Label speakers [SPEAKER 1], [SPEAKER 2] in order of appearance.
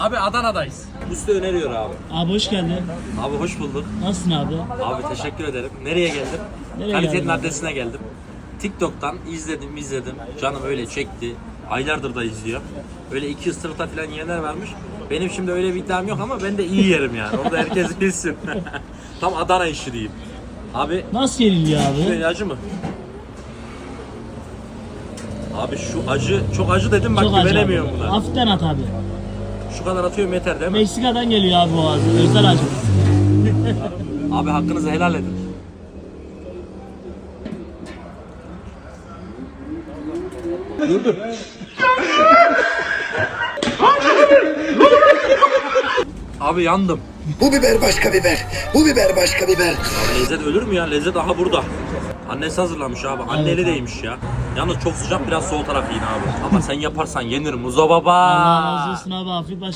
[SPEAKER 1] Abi Adana'dayız. Usta öneriyor abi.
[SPEAKER 2] Abi hoş geldin.
[SPEAKER 1] Abi hoş bulduk.
[SPEAKER 2] Nasılsın abi?
[SPEAKER 1] Abi teşekkür ederim. Nereye geldim?
[SPEAKER 2] Nereye
[SPEAKER 1] Kalitenin
[SPEAKER 2] geldin?
[SPEAKER 1] adresine geldim. TikTok'tan izledim izledim. Canım öyle çekti. Aylardır da izliyor. Öyle iki ısırıkta falan yiyenler varmış. Benim şimdi öyle bir iddiam yok ama ben de iyi yerim yani. Orada herkes bilsin. Tam Adana işi diyeyim. Abi
[SPEAKER 2] Nasıl yeniliyor abi?
[SPEAKER 1] Şöyle acı mı? Abi şu acı, çok acı dedim bak
[SPEAKER 2] Çok acı abi.
[SPEAKER 1] güvenemiyorum buna.
[SPEAKER 2] Hafiften at abi.
[SPEAKER 1] Şu kadar atıyorum yeter değil mi?
[SPEAKER 2] Meksika'dan geliyor abi o ağzı. Özel acı.
[SPEAKER 1] Abi hakkınızı helal edin. Abi yandım.
[SPEAKER 3] Bu biber başka biber. Bu biber başka biber.
[SPEAKER 1] Abi lezzet ölür mü ya? Lezzet aha burada. Annesi hazırlamış abi. Anne eli değmiş ya. Yalnız çok sıcak biraz soğuk taraf yiyin abi. Ama sen yaparsan yenir Muzo baba.
[SPEAKER 2] Allah razı olsun abi. Afiyet baş